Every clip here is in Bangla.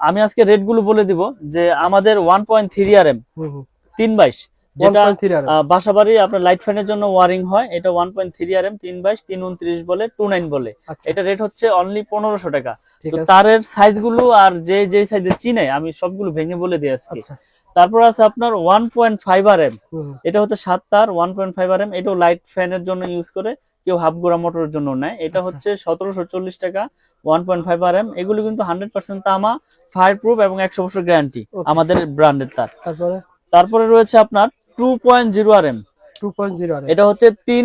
আমি আজকে রেটগুলো বলে দিব যে আমাদের one point three R M তিন বাইশ যেটা আহ, বাসাবাড়ি আপনার লাইট ফ্যানের জন্য ওয়ারিং হয় এটা one point three R M তিন বাইশ তিন উনত্রিশ বলে টু নাইন বলে। আচ্ছা। এটা রেট হচ্ছে অনলি পনেরোশো টাকা। তো তারের সাইজগুলো আর যে যে সাইজে চিনে আমি সবগুলো ভেঙে বলে দিয়ে আজকে। আচ্ছা। তারপর আছে আপনার one point five R M. এটা হচ্ছে সাত তার one point five R M এটাও লাইট ফ্যানের জন্য ইউজ করে। কেউ হাফ গোড়া মোটরের জন্য নেয়। এটা আচ্ছা। হচ্ছে সতেরোশো চল্লিশ টাকা one point five R M এগুলো কিন্তু হান্ড্রেড পার্সেন্ট তামা ফায়ার প্রুফ এবং একশো বছর গ্যারান্টি আমাদের ব্র্যান্ডের তার। তারপরে? তারপরে রয়েছে আপনার two point zero R M two point zero এটা হচ্ছে তিন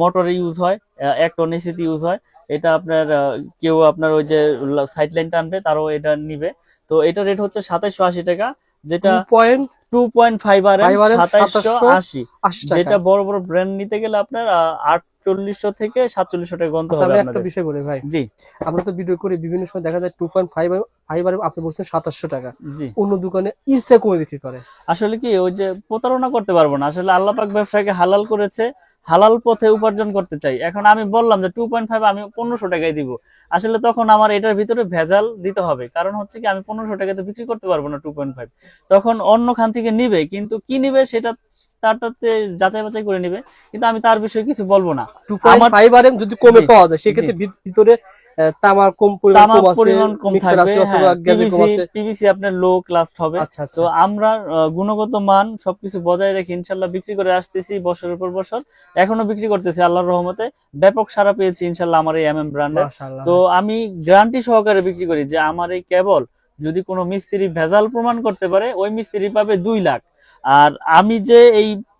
মোটরে ইউজ হয় এক টন এসিতে ইউজ হয়। এটা আপনার কেউ আপনার ওই যে সাইড লাইন টানবে তারও এটা নিবে। তো এটা রেট হচ্ছে সাতাইশশো আশি টাকা যেটা point two point five R M 5 RM, সাতাইশশো আশি। যেটা বড় বড় ব্র্যান্ড নিতে গেলে আপনার আটচল্লিশশো থেকে সাতচল্লিশশো টাকা গন্ত আচ্ছা হবে একটা বিষয় বলি ভাই। জি। আমরা তো ভিডিও করি বিভিন্ন সময় দেখা যায় টু পয়েন্ট ফাইভ ফাইভ আপনি বলছেন সাতাশশো টাকা। অন্য দোকানে ইরসে কমে বিক্রি করে। আসলে কি ওই যে প্রতারণা করতে পারব না। আসলে আল্লাহ পাক ব্যবসাকে হালাল করেছে হালাল পথে উপার্জন করতে চাই। এখন আমি বললাম যে টু পয়েন্ট ফাইভ আমি পনেরোশো টাকায় দিব। আসলে তখন আমার এটার ভিতরে ভেজাল দিতে হবে। কারণ হচ্ছে কি আমি পনেরোশো টাকাতে বিক্রি করতে পারব না টু পয়েন্ট ফাইভ তখন অন্য খান থেকে নিবে কিন্তু কি নিবে সেটা তারটাতে যাচাই বাছাই করে নিবে। কিন্তু আমি তার বিষয়ে কিছু বলব না। টু পয়েন্ট ফাইভ আর যদি কমে পাওয়া যায় সেক্ষেত্রে ভিতরে তামার কম পরিমাণ আছে অথবা পিভিসি আপনার লো ক্লাস হবে। আচ্ছা আচ্ছা। তো আমরা গুণগত মান সবকিছু বজায় রেখে ইনশাল্লাহ বিক্রি করে আসতেছি বছরের পর বছর। এখনও বিক্রি করতেছি আল্লাহর রহমতে। ব্যাপক সারা পেয়েছি ইনশাল্লাহ আমার এই এম এম ব্র্যান্ডের তো আমি গ্যারান্টি সহকারে বিক্রি করি যে আমার এই কেবল যদি কোনো মিস্ত্রি ভেজাল প্রমাণ করতে পারে ওই মিস্ত্রি পাবে দুই লাখ। আর আমি যে এই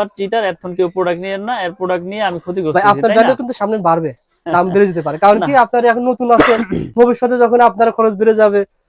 বাটপাট চিটার এখন কেউ প্রোডাক্ট নিয়েন না এর প্রোডাক্ট নিয়ে আমি ক্ষতিগ্রস্ত ভাই আপনার ভ্যালু কিন্তু সামনে বাড়বে দাম বেড়ে যেতে পারে। কারণ কি আপনার এখন নতুন আছে ভবিষ্যতে যখন আপনার খরচ বেড়ে যাবে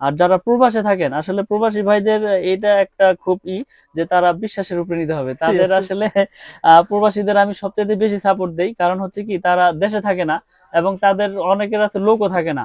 আর যারা প্রবাসে থাকেন আসলে প্রবাসী ভাইদের এটা একটা খুব ই যে তারা বিশ্বাসের উপরে নিতে হবে। তাদের আসলে আহ, প্রবাসীদের আমি সবচেয়ে বেশি সাপোর্ট দেই। কারণ হচ্ছে কি তারা দেশে থাকে না এবং তাদের অনেকের আছে লোকও থাকে না।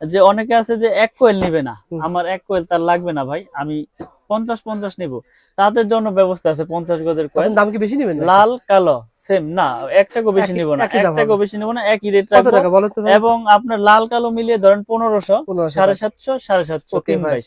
যে অনেকে আছে যে এক কোয়েল নিবে না। আমার এক কোয়েল তার লাগবে না ভাই আমি পঞ্চাশ পঞ্চাশ নিব। তাদের জন্য ব্যবস্থা আছে পঞ্চাশ গজের কোয়েল দাম কি বেশি নিবেন লাল কালো সেম না একটাকে বেশি নিবো না একটাকে। বেশি নিবো না একই রেট রাখব? এবং আপনার লাল কালো মিলিয়ে ধরেন পনেরোশো সাড়ে সাতশো সাড়ে সাতশো তিন বাইশ।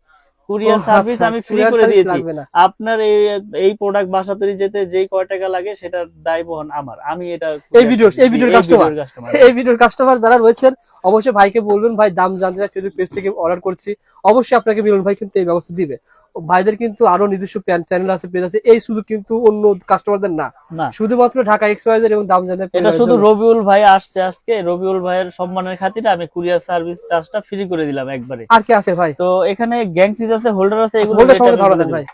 কুরিয়ার সার্ভিস আচ্ছা, আমি ফ্রি করে দিয়েছি। আপনার এই এই প্রোডাক্ট বাসা তৈরি যেতে যেই কয় টাকা লাগে সেটা দায় বহন আমার। আমি এটা এই ভিডিওর- এই ভিডিওর কাস্টমার এই ভিডিওর কাস্টমার যারা রয়েছেন অবশ্যই ভাইকে বলবেন ভাই দাম জানতে চাই ফেসবুক পেজ থেকে অর্ডার করছি। অবশ্যই আপনাকে মিলন ভাই কিন্তু এই ব্যবস্থা দিবে। ভাইদের কিন্তু আরও নিজস্ব চ্যানেল আছে পেজ আছে। এই শুধু কিন্তু অন্য কাস্টমারদের না। শুধুমাত্র ঢাকা এক্স এবং দাম জানতে এটা শুধু রবিউল ভাই আসছে আজকে। রবিউল ভাইয়ের সম্মানের খাতিরে আমি কুরিয়ার সার্ভিস চার্জটা ফ্রি করে দিলাম একবারে। আর কি আছে ভাই? তো এখানে গ্যাং সিজ আছে হোল্ডার আছে এগুলো হোল্ডার সম্বন্ধে ধারণা দেন ভাই।